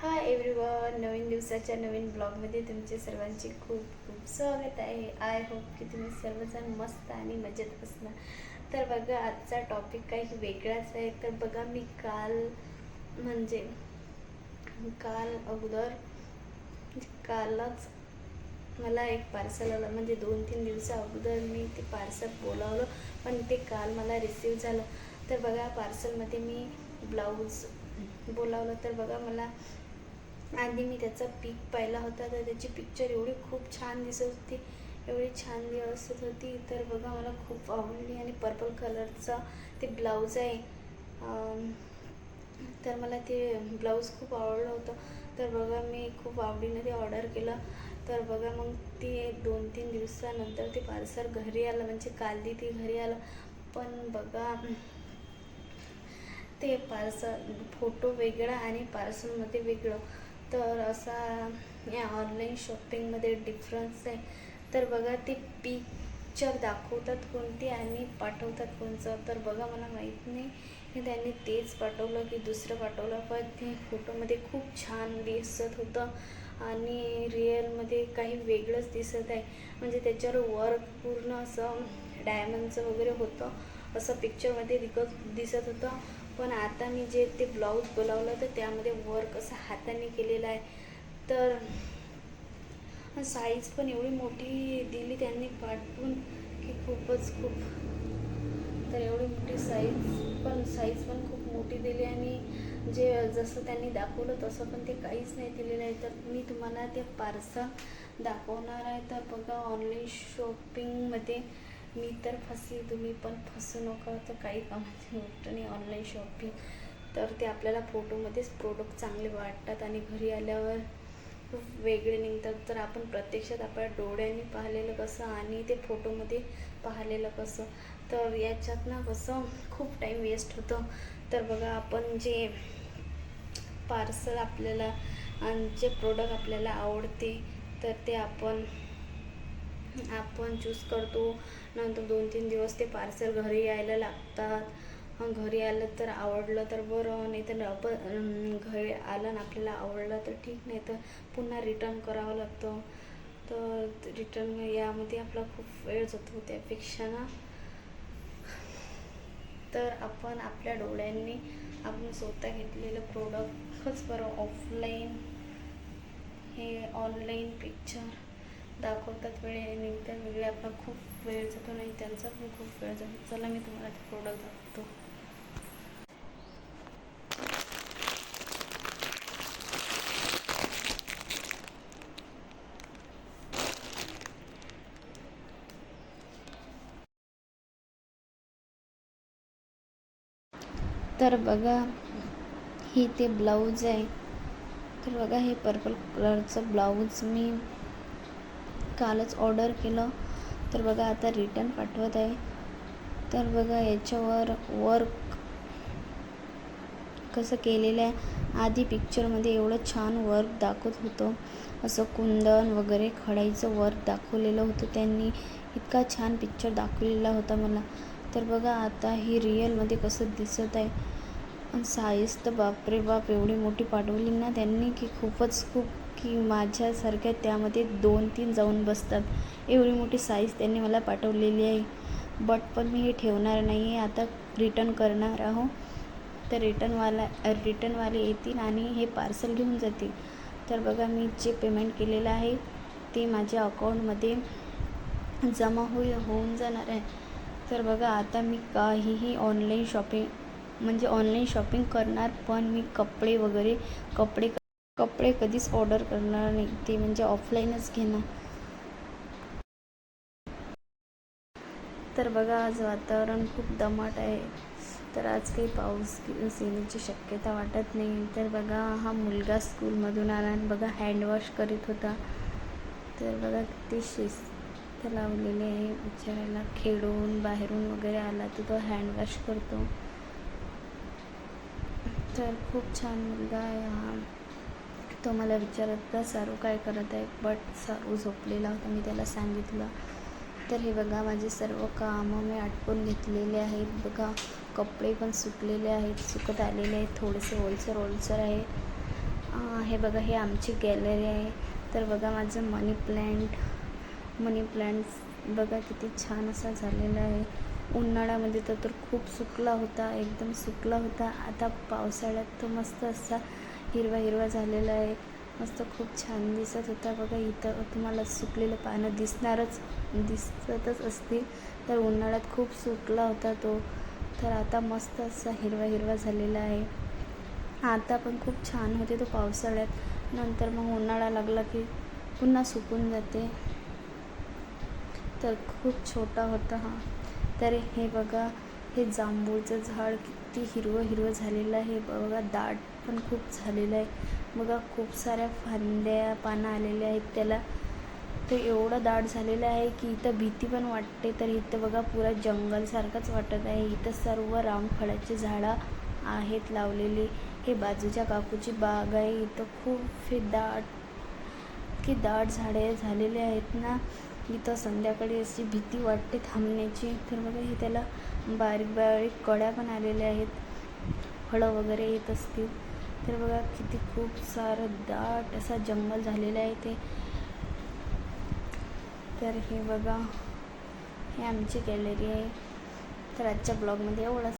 Hi everyone नवीन दिवसाच्या नवीन ब्लॉगमध्ये तुमचे सर्वांचे खूप खूप स्वागत आहे. आय होप की तुम्ही सर्वजण मस्त आणि मजेत असणार. तर बघा आजचा टॉपिक काही वेगळाच आहे. तर बघा मी काल म्हणजे काल अगोदर कालच मला एक पार्सल आलं. म्हणजे दोन तीन दिवसा अगोदर मी ते पार्सल बोलावलं पण ते काल मला रिसीव झालं. तर बघा पार्सलमध्ये मी ब्लाऊज बोलावलं. तर बघा मला आधी मी त्याचा पिक पाहिला होता तर त्याची पिक्चर एवढी खूप छान दिसत होती एवढी छान दिसत होती. तर बघा मला खूप आवडली. आणि पर्पल कलरचा ते ब्लाऊज आहे. तर मला ते ब्लाऊज खूप आवडलं होतं. तर बघा मी खूप आवडीने ते ऑर्डर केलं. तर बघा मग ते दोन तीन दिवसानंतर ते पार्सल घरी आलं. म्हणजे कालदी ते घरी आलं. पण बघा ते पार्सल फोटो वेगळा आणि पार्सलमध्ये वेगळं. तर असा या ऑनलाईन शॉपिंगमध्ये डिफरन्स आहे. तर बघा ते पिक्चर दाखवतात कोणती आणि पाठवतात कोणचं? तर बघा मला माहीत नाही. की त्यांनी तेच पाठवलं की दुसरं पाठवलं. पण ते फोटोमध्ये खूप छान दिसत होतं आणि रिअलमध्ये काही वेगळंच दिसत आहे. म्हणजे त्याच्यावर वर्क पूर्ण असं डायमंडचं वगैरे होतं. असं पिक्चरमध्ये दिकत दिसत होतं. पण आता मी जे ते ब्लाऊज बोलावलं तर त्यामध्ये वर्क असं हाताने केलेलं आहे. तर साईज पण एवढी मोठी दिली त्यांनी पाठवून की खूपच खूप. तर एवढी मोठी साईज पण साईज पण खूप मोठी दिली आणि जे जसं त्यांनी दाखवलं तसं पण ते काहीच नाही दिलेलं आहे. तर मी तुम्हाला ते पार्सल दाखवणार आहे. तर बघा ऑनलाईन शॉपिंगमध्ये मी तर फसली तुम्ही पण फसू नका. तर काही कामाची गोष्ट नाही ऑनलाईन शॉपिंग तर ते आपल्याला फोटोमध्येच प्रोडक्ट चांगले वाटतात आणि घरी आल्यावर खूप वेगळे निघतात. तर आपण प्रत्यक्षात आपल्या डोळ्यांनी पाहिलेलं कसं आणि ते फोटोमध्ये पाहिलेलं कसं. तर याच्यात ना कसं खूप टाईम वेस्ट होतं. तर बघा आपण जे पार्सल आपल्याला आणि जे प्रोडक्ट आपल्याला आवडते तर ते आपण आपण चूज करतो. नंतर दोन तीन दिवस ते पार्सल घरी यायला लागतात. घरी आलं तर आवडलं तर बरं नाही तर आपण घरी आलं ना आपल्याला आवडलं तर ठीक नाही तर पुन्हा रिटर्न करावं लागतं. तर रिटर्न यामध्ये आपला खूप वेळ जातो त्यापेक्षा ना. तर आपण आपल्या डोळ्यांनी आपण स्वतः घेतलेलं प्रोडक्टच बरं ऑफलाईन हे ऑनलाईन पिक्चर दाखवतात वेळेने त्या वेगळे आपला खूप वेळ जातो नाही त्यांचा पण खूप वेळ जातो. चला मी तुम्हाला ते प्रोडक्ट दाखवतो. तर बघा हे ते ब्लाऊज आहे. तर बघा हे पर्पल कलरचं ब्लाऊज मी कालच ऑर्डर केलं. तर बघा आता रिटर्न पाठवत आहे. तर बघा याच्यावर वर्क कसं केलेलं आहे. आधी पिक्चरमध्ये एवढं छान वर्क दाखवत होतं. असं कुंदन वगैरे खडाईचं वर्क दाखवलेलं होतं त्यांनी. इतका छान पिक्चर दाखवलेला होता मला. तर बघा आता ही रिअलमध्ये कसं दिसत आहे. आणि साईज तर बापरे बाप एवढी मोठी पाठवली ना त्यांनी की खूपच खूप की माझ्यासारख्या त्यामध्ये दोन तीन जाऊन बसतात. एवढी मोठी साईज त्यांनी मला पाठवलेली आहे. बट पण मी हे ठेवणार नाही आहे आता रिटर्न करणार आहो. तर रिटर्नवाला रिटर्नवाले येतील आणि हे पार्सल घेऊन जातील. तर बघा मी जे पेमेंट केलेलं आहे ते माझ्या अकाउंटमध्ये जमा होईल होऊन जाणार आहे. तर बघा आता मी काहीही ऑनलाईन शॉपिंग म्हणजे ऑनलाईन शॉपिंग करणार पण मी कपडे वगैरे कपडे कपडे कधीच ऑर्डर करणार नाही. ते म्हणजे ऑफलाईनच घेणार. तर बघा आज वातावरण खूप दमट आहे. तर आज काही पाऊस येण्याची शक्यता वाटत नाही. तर बघा हा मुलगा स्कूलमधून आला आणि बघा हँडवॉश करीत होता. तर बघा किती शिस्त लावलेली आहे. बिचारायला खेळून बाहेरून वगैरे आला तर तो हँडवॉश करतो. तर खूप छान मुलगा आहे हा. तो मला विचारत होता सारू काय करत आहे बट सारू झोपलेला होता. मी त्याला सांगितलं तर हे बघा माझे सर्व कामं मी आटपून घेतलेले आहेत. बघा कपडे पण सुकलेले आहेत. सुकत आलेले आहेत. थोडेसे ओलसर ओलसर आहे. हे बघा हे आमची गॅलरी आहे. तर बघा माझं मनी प्लॅन्ट मनी प्लॅन्ट बघा किती छान असा झालेला आहे. उन्हाळ्यामध्ये तर तर खूप सुकला होता. एकदम सुकला होता. आता पावसाळ्यात तो मस्त असा हिरवा हिरवा झालेला आहे. मस्त खूप छान दिसत होता. बघा इथं तुम्हाला सुकलेलं पानं दिसणारच दिसतच असतील. तर उन्हाळ्यात खूप सुकला होता तो. तर आता मस्त असा हिरवा हिरवा झालेला आहे. आता पण खूप छान होते तो पावसाळ्यात. नंतर मग उन्हाळा लागला की पुन्हा सुकून जाते. तर खूप छोटा होता हा. तर हे बघा हे जांभूळचं झाड किती हिरवं हिरवं झालेलं आहे. बघा दाट पण खूप झालेलं आहे. बघा खूप साऱ्या फांद्या पानं आलेल्या आहेत त्याला. तर एवढं दाट झालेलं आहे की इथं भीती पण वाटते. तर इथं बघा पुरा जंगलसारखंच वाटत आहे. इथं सर्व रामफळाची झाडं आहेत लावलेली. हे बाजूच्या काकूची बाग आहे. इथं खूप हे दाट की दाट झाडे झालेले आहेत ना. इथं संध्याकाळी अशी भीती वाटते थांबण्याची. तर बघा हे त्याला बारीक बारीक कळ्या पण आलेल्या आहेत. फळं वगैरे येत असतील. तर बघा किती खूप सारं दाट असा जंगल झालेलं आहे ते. तर हे बघा हे आमची गॅलरी आहे. तर आजच्या ब्लॉगमध्ये एवढंच.